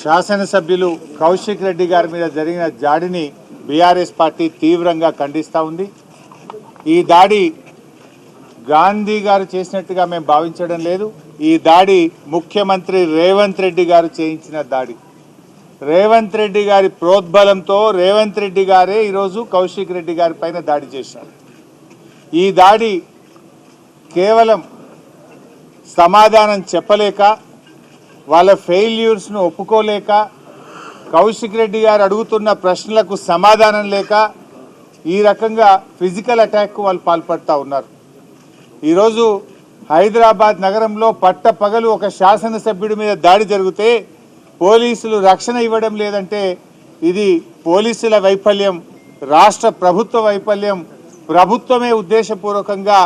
శాసనసభ్యులు కౌశిక్ రెడ్డి గారి మీద జరిగిన దాడిని బీఆర్ఎస్ పార్టీ తీవ్రంగా ఖండిస్తూ ఉంది. ఈ దాడి గాంధీ గారు చేసినట్టుగా మేము భావించడం లేదు. ఈ దాడి ముఖ్యమంత్రి రేవంత్ రెడ్డి గారు చేయించిన దాడి. రేవంత్ రెడ్డి గారి ప్రోద్బలంతో రేవంత్ రెడ్డి గారే ఈరోజు కౌశిక్ రెడ్డి గారి పైన దాడి చేశారు. ఈ దాడి కేవలం సమాధానం చెప్పలేక వాళ్ళ ఫెయిల్యూర్స్ను ఒప్పుకోలేక కౌశిక్ రెడ్డి గారు అడుగుతున్న ప్రశ్నలకు సమాధానం లేక ఈ రకంగా ఫిజికల్ అటాక్ వాళ్ళు పాల్పడుతూ ఉన్నారు. ఈరోజు హైదరాబాద్ నగరంలో పట్ట పగలు ఒక శాసనసభ్యుడి మీద దాడి జరిగితే పోలీసులు రక్షణ ఇవ్వడం లేదంటే ఇది పోలీసుల వైఫల్యం రాష్ట్ర ప్రభుత్వ వైఫల్యం ప్రభుత్వమే ఉద్దేశపూర్వకంగా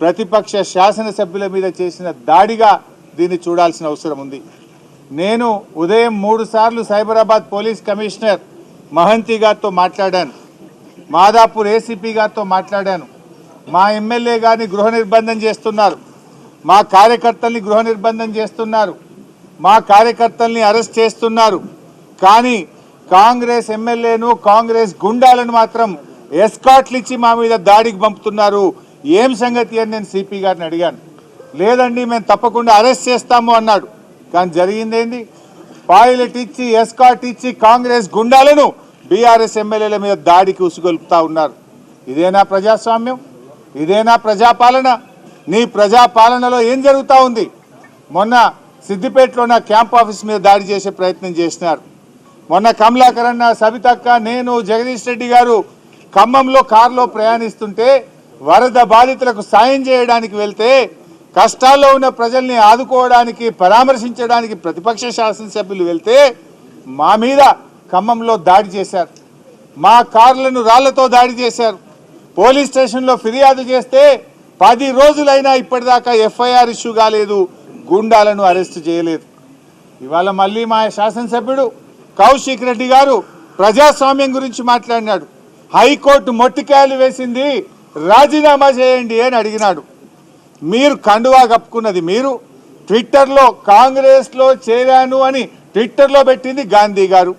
ప్రతిపక్ష శాసనసభ్యుల మీద చేసిన దాడిగా దీన్ని చూడాల్సిన అవసరం ఉంది. నేను ఉదయం మూడుసార్లు సైబరాబాద్ పోలీస్ కమిషనర్ మహంతి గారితో మాట్లాడాను. మాదాపూర్ ఏసీపీ గారితో మాట్లాడాను. మా ఎమ్మెల్యే గారిని గృహ నిర్బంధం చేస్తున్నారు. మా కార్యకర్తల్ని గృహ నిర్బంధం చేస్తున్నారు. మా కార్యకర్తల్ని అరెస్ట్ చేస్తున్నారు. కానీ కాంగ్రెస్ ఎమ్మెల్యేను కాంగ్రెస్ గుండాలను మాత్రం ఎస్కాట్లు ఇచ్చి మా మీద దాడికి పంపుతున్నారు. ఏం సంగతి అని నేను సిపి గారిని అడిగాను. లేదండి మేము తప్పకుండా అరెస్ట్ చేస్తాము అన్నాడు. కానీ జరిగిందేంది? పాయిలెట్ ఇచ్చి ఎస్కాట్ ఇచ్చి కాంగ్రెస్ గుండాలను బీఆర్ఎస్ ఎమ్మెల్యేల మీద దాడికి ఉసుగొలుపుతా ఉన్నారు. ఇదేనా ప్రజాస్వామ్యం? ఇదేనా ప్రజాపాలన? నీ ప్రజాపాలనలో ఏం జరుగుతూ ఉంది? మొన్న సిద్దిపేటలో నా క్యాంప్ ఆఫీస్ మీద దాడి చేసే ప్రయత్నం చేసినారు. మొన్న కమలాకరణ సవితక్క నేను జగదీష్ రెడ్డి గారు ఖమ్మంలో కారులో ప్రయాణిస్తుంటే వరద బాధితులకు సాయం చేయడానికి వెళ్తే కష్టాల్లో ఉన్న ప్రజల్ని ఆదుకోవడానికి పరామర్శించడానికి ప్రతిపక్ష శాసనసభ్యులు వెళ్తే మా మీద ఖమ్మంలో దాడి చేశారు. మా కార్లను రాళ్ళతో దాడి చేశారు. పోలీస్ స్టేషన్లో ఫిర్యాదు చేస్తే పది రోజులైనా ఇప్పటిదాకా ఎఫ్ఐఆర్ ఇష్యూ కాలేదు గూండాలను అరెస్ట్ చేయలేదు. ఇవాళ మళ్ళీ మా శాసనసభ్యుడు కౌశిక్ రెడ్డి గారు ప్రజాస్వామ్యం గురించి మాట్లాడినాడు. హైకోర్టు మొట్టికాయలు వేసింది రాజీనామా చేయండి అని అడిగినాడు. మీరు కండువా కప్పుకున్నది మీరు ట్విట్టర్లో కాంగ్రెస్లో చేరాను అని ట్విట్టర్లో పెట్టింది గాంధీ గారు.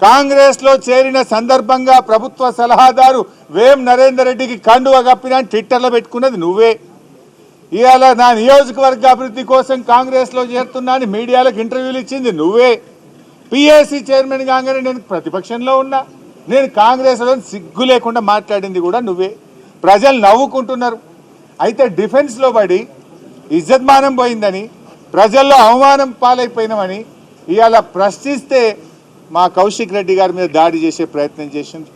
కాంగ్రెస్లో చేరిన సందర్భంగా ప్రభుత్వ సలహాదారు వేం నరేందర్ రెడ్డికి కండువా కప్పిన అని ట్విట్టర్లో పెట్టుకున్నది నువ్వే. ఇవాళ నా నియోజకవర్గ అభివృద్ధి కోసం కాంగ్రెస్లో చేరుతున్నాను మీడియాలకు ఇంటర్వ్యూలు ఇచ్చింది నువ్వే. పిఎస్సీ చైర్మన్ కాగానే నేను ప్రతిపక్షంలో ఉన్నా. నేను కాంగ్రెస్లో సిగ్గు లేకుండా మాట్లాడింది కూడా నువ్వే. ప్రజలు నవ్వుకుంటున్నారు. అయితే డిఫెన్స్లో పడి ఇజ్జత్మానం పోయిందని ప్రజల్లో అవమానం పాలైపోయినామని ఇవాళ ప్రశ్నిస్తే మా కౌశిక్ రెడ్డి గారి మీద దాడి చేసే ప్రయత్నం చేసింది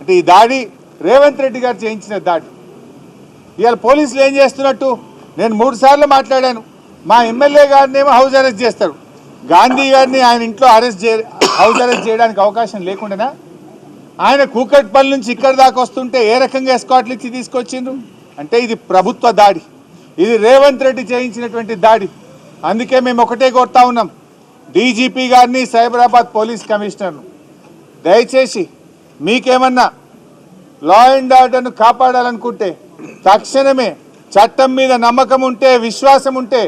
అంటే ఈ దాడి రేవంత్ రెడ్డి గారు చేయించిన దాడి. ఇవాళ పోలీసులు ఏం చేస్తున్నట్టు? నేను మూడు సార్లు మాట్లాడాను. మా ఎమ్మెల్యే గారిని ఏమో హౌస్ అరెస్ట్ చేస్తారు. గాంధీ గారిని ఆయన ఇంట్లో అరెస్ట్ చే హౌస్ అరెస్ట్ చేయడానికి అవకాశం లేకుండానా? ఆయన కూకట్పల్లి నుంచి ఇక్కడ దాకా వస్తుంటే ఏ రకంగా ఎస్కాట్లు ఇచ్చి తీసుకొచ్చిండ్రు? అంటే ఇది ప్రభుత్వ దాడి. ఇది రేవంత్ రెడ్డి చేయించినటువంటి దాడి. అందుకే మేము ఒకటే కోరుతా ఉన్నాం. డీజీపీ గారిని సైబరాబాద్ పోలీస్ కమిషనర్ను. దయచేసి మీకేమన్నా లా అండ్ ఆర్డర్ను కాపాడాలనుకుంటే తక్షణమే చట్టం మీద నమ్మకం ఉంటే విశ్వాసం ఉంటే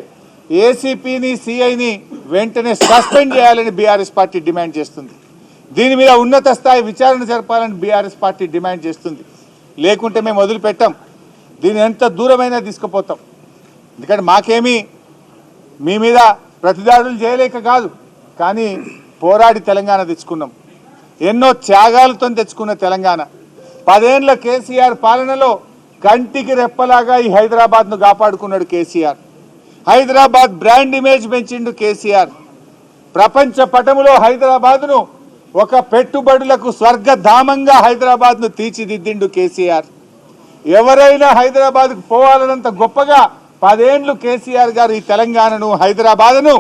ఏసీపీని సిఐని వెంటనే సస్పెండ్ చేయాలని బీఆర్ఎస్ పార్టీ డిమాండ్ చేస్తుంది. దీని మీద ఉన్నత స్థాయి విచారణ జరపాలని బీఆర్ఎస్ పార్టీ డిమాండ్ చేస్తుంది. లేకుంటే మేము వదిలిపెట్టాం. దీన్ని ఎంత దూరమైనా తీసుకుపోతాం. ఎందుకంటే మాకేమీ మీ మీద ప్రతిదాడులు చేయలేక కాదు. కానీ పోరాడి తెలంగాణ తెచ్చుకున్నాం. ఎన్నో త్యాగాలతో తెచ్చుకున్న తెలంగాణ. పదేండ్ల కేసీఆర్ పాలనలో కంటికి రెప్పలాగా ఈ హైదరాబాద్ను కాపాడుకున్నాడు కేసీఆర్. హైదరాబాద్ బ్రాండ్ ఇమేజ్ పెంచిండు కేసీఆర్. ప్రపంచ పటములో హైదరాబాద్ను ఒక పెట్టుబడులకు స్వర్గధామంగా హైదరాబాద్ను తీర్చిదిద్దిండు కేసీఆర్. ఎవరైనా హైదరాబాద్కు పోవాలన్నంత గొప్పగా పదేండ్లు కేసీఆర్ గారు ఈ తెలంగాణను హైదరాబాద్ను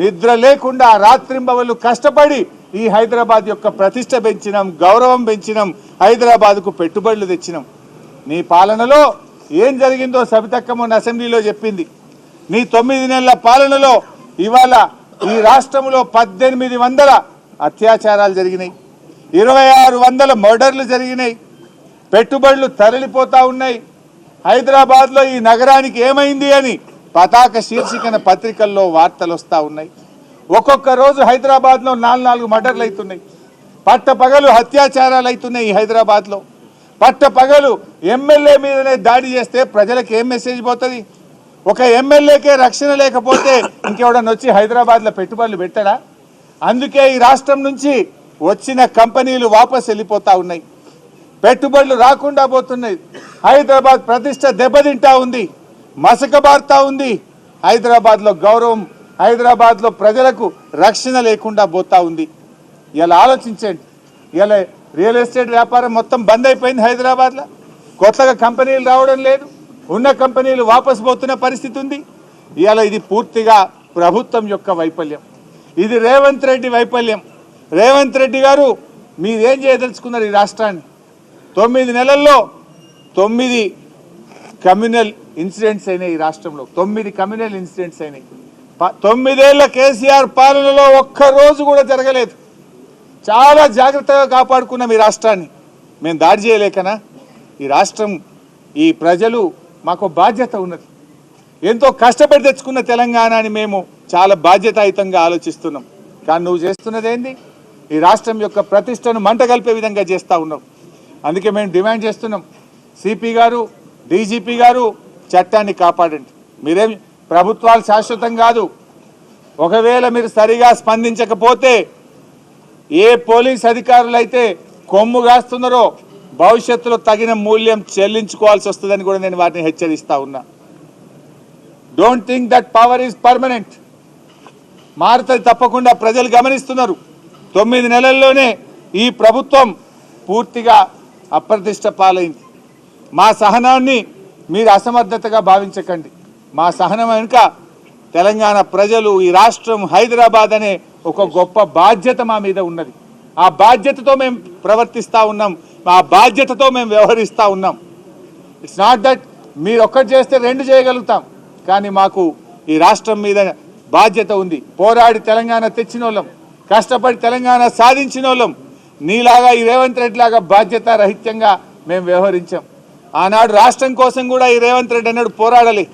నిద్ర లేకుండా రాత్రింబవళ్ళు కష్టపడి ఈ హైదరాబాద్ యొక్క ప్రతిష్ట పెంచినాం గౌరవం పెంచినాం హైదరాబాద్కు పెట్టుబడులు తెచ్చినాం. నీ పాలనలో ఏం జరిగిందో సబితక్క అసెంబ్లీలో చెప్పింది. నీ తొమ్మిది నెలల పాలనలో ఇవాళ ఈ రాష్ట్రంలో పద్దెనిమిది వందల అత్యాచారాలు జరిగినాయి. ఇరవై ఆరు వందల మర్డర్లు జరిగినాయి. పెట్టుబడులు తరలిపోతా ఉన్నాయి. హైదరాబాద్లో ఈ నగరానికి ఏమైంది అని పతాక శీర్షికన పత్రికల్లో వార్తలు వస్తూ ఉన్నాయి. ఒక్కొక్క రోజు హైదరాబాద్లో నాలుగు నాలుగు మర్డర్లు అవుతున్నాయి పట్ట పగలు అత్యాచారాలు అవుతున్నాయి ఈ హైదరాబాద్లో. పట్ట పగలు ఎమ్మెల్యే మీదనే దాడి చేస్తే ప్రజలకు ఏం మెసేజ్ పోతుంది? ఒక ఎమ్మెల్యేకే రక్షణ లేకపోతే ఇంకెవడన్నా వచ్చి హైదరాబాద్లో పెట్టుబడులు పెట్టడా? అందుకే ఈ రాష్ట్రం నుంచి వచ్చిన కంపెనీలు వాపస్ వెళ్ళిపోతా ఉన్నాయి. పెట్టుబడులు రాకుండా పోతున్నాయి. హైదరాబాద్ ప్రతిష్ట దెబ్బతింటా ఉంది. మసకబారుతా ఉంది. హైదరాబాద్లో గౌరవం హైదరాబాద్లో ప్రజలకు రక్షణ లేకుండా పోతా ఉంది. ఇలా ఆలోచించండి. ఇలా రియల్ ఎస్టేట్ వ్యాపారం మొత్తం బంద్ అయిపోయింది హైదరాబాద్లో. కొత్తగా కంపెనీలు రావడం లేదు. ఉన్న కంపెనీలు వాపసు పోతున్న పరిస్థితి ఉంది. ఇవాళ ఇది పూర్తిగా ప్రభుత్వం యొక్క వైఫల్యం. ఇది రేవంత్ రెడ్డి వైఫల్యం. రేవంత్ రెడ్డి గారు మీరేం చేయదలుచుకున్నారు ఈ రాష్ట్రాన్ని? తొమ్మిది నెలల్లో తొమ్మిది కమ్యూనల్ ఇన్సిడెంట్స్ అయినాయి ఈ రాష్ట్రంలో. తొమ్మిది కమ్యూనల్ ఇన్సిడెంట్స్ అయినాయి. ప- తొమ్మిదేళ్ళ కేసీఆర్ పాలనలో ఒక్క రోజు కూడా జరగలేదు. చాలా జాగ్రత్తగా కాపాడుకున్నాం ఈ రాష్ట్రాన్ని. మేము దాడి చేయలేకనా? ఈ రాష్ట్రం ఈ ప్రజలు మాకు బాధ్యత ఉన్నది. ఎంతో కష్టపడి తెచ్చుకున్న తెలంగాణని మేము చాలా బాధ్యతాయుతంగా ఆలోచిస్తున్నాం. కానీ నువ్వు చేస్తున్నదేంది? ఈ రాష్ట్రం యొక్క ప్రతిష్టను మంట కలిపే విధంగా చేస్తూ ఉన్నావు. అందుకే మేము డిమాండ్ చేస్తున్నాం. సిపి గారు డీజీపీ గారు చట్టాన్ని కాపాడండి. మీరేం ప్రభుత్వాలు శాశ్వతం కాదు. ఒకవేళ మీరు సరిగా స్పందించకపోతే ఏ పోలీస్ అధికారులు అయితే కొమ్ము కాస్తున్నారో భవిష్యత్తులో తగిన మూల్యం చెల్లించుకోవాల్సి వస్తుందని కూడా నేను వారిని హెచ్చరిస్తా ఉన్నా. Don't think that power is permanent మారుతుంది తప్పకుండా ప్రజలు గమనిస్తున్నారు. తొమ్మిది నెలల్లోనే ఈ ప్రభుత్వం పూర్తిగా అప్రతిష్ట పాలైంది. మా సహనాన్ని మీరు అసమర్థతగా భావించకండి. మా సహనం వెనుక తెలంగాణ ప్రజలు ఈ రాష్ట్రం హైదరాబాద్ అనే ఒక గొప్ప బాధ్యత మా మీద ఉన్నది. ఆ బాధ్యతతో మేము ప్రవర్తిస్తూ ఉన్నాం. ఆ బాధ్యతతో మేము వ్యవహరిస్తూ ఉన్నాం. ఇట్స్ నాట్ దట్ మీరు ఒక్కటి చేస్తే రెండు చేయగలుగుతాం. కానీ మాకు ఈ రాష్ట్రం మీద బాధ్యత ఉంది. పోరాడి తెలంగాణ తెచ్చిన కష్టపడి తెలంగాణ సాధించిన వాళ్ళం నీలాగా ఈ రేవంత్ రెడ్డి లాగా బాధ్యత రహిత్యంగా మేము వ్యవహరించాం. ఆనాడు రాష్ట్రం కోసం కూడా ఈ రేవంత్ రెడ్డి అన్నాడు పోరాడాలి.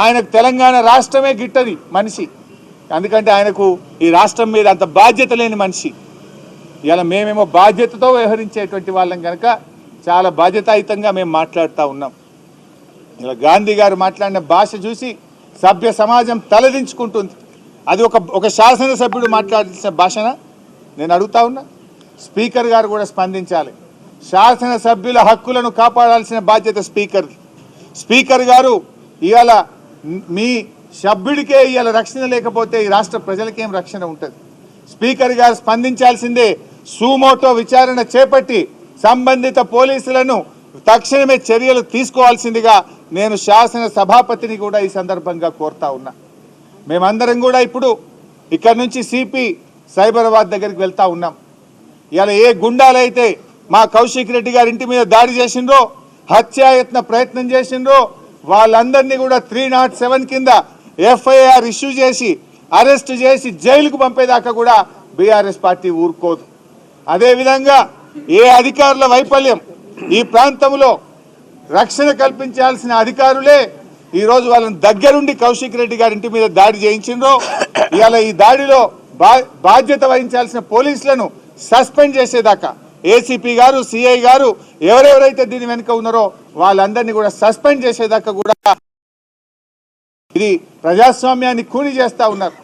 ఆయనకు తెలంగాణ రాష్ట్రమే గిట్టది మనిషి. ఎందుకంటే ఆయనకు ఈ రాష్ట్రం మీద అంత బాధ్యత లేని మనిషి. ఇలా మేమేమో బాధ్యతతో వ్యవహరించేటువంటి వాళ్ళం కనుక చాలా బాధ్యతాయుతంగా మేము మాట్లాడుతూ ఉన్నాం. ఇలా గాంధీ గారు మాట్లాడిన భాష చూసి సభ్య సమాజం తలదించుకుంటుంది. అది ఒక ఒక శాసనసభ్యుడు మాట్లాడాల్సిన భాషన? నేను అడుగుతా ఉన్నా. స్పీకర్ గారు కూడా స్పందించాలి. శాసనసభ్యుల హక్కులను కాపాడాల్సిన బాధ్యత స్పీకర్ది. స్పీకర్ గారు ఇవాళ మీ సభ్యుడికే ఇవాళ రక్షణ లేకపోతే ఈ రాష్ట్ర ప్రజలకేం రక్షణ ఉంటుంది? స్పీకర్ గారు స్పందించాల్సిందే సూమోటో విచారణ చేపట్టి సంబంధిత పోలీసులను తక్షణమే చర్యలు తీసుకోవాల్సిందిగా నేను శాసన సభాపతిని కూడా ఈ సందర్భంగా కోరుతా ఉన్నా. మేమందరం కూడా ఇప్పుడు ఇక్కడ నుంచి సిపి సైబరాబాద్ దగ్గరికి వెళ్తా ఉన్నాం. ఇలా ఏ గుండాలైతే మా కౌశిక్ రెడ్డి గారి ఇంటి మీద దాడి చేసిండ్రో హత్యాయత్న ప్రయత్నం చేసిండ్రో వాళ్ళందరినీ కూడా త్రీ నాట్ సెవెన్ కింద ఎఫ్ఐఆర్ ఇష్యూ చేసి అరెస్ట్ చేసి జైలుకు పంపేదాకా కూడా బీఆర్ఎస్ పార్టీ ఊరుకోదు. అదేవిధంగా ఏ అధికారుల వైఫల్యం ఈ ప్రాంతంలో రక్షణ కల్పించాల్సిన అధికారులే ఈరోజు వాళ్ళని దగ్గరుండి కౌశిక్ రెడ్డి గారి ఇంటి మీద దాడి చేయించిండ్రో ఇవాళ ఈ దాడిలో బా బాధ్యత వహించాల్సిన పోలీసులను సస్పెండ్ చేసేదాకా. ఏసీపీ గారు సిఐ గారు ఎవరెవరైతే దీని వెనుక ఉన్నారో వాళ్ళందరినీ కూడా సస్పెండ్ చేసేదాకా కూడా ఇది ప్రజాస్వామ్యాన్ని కూని చేస్తా ఉన్నారు.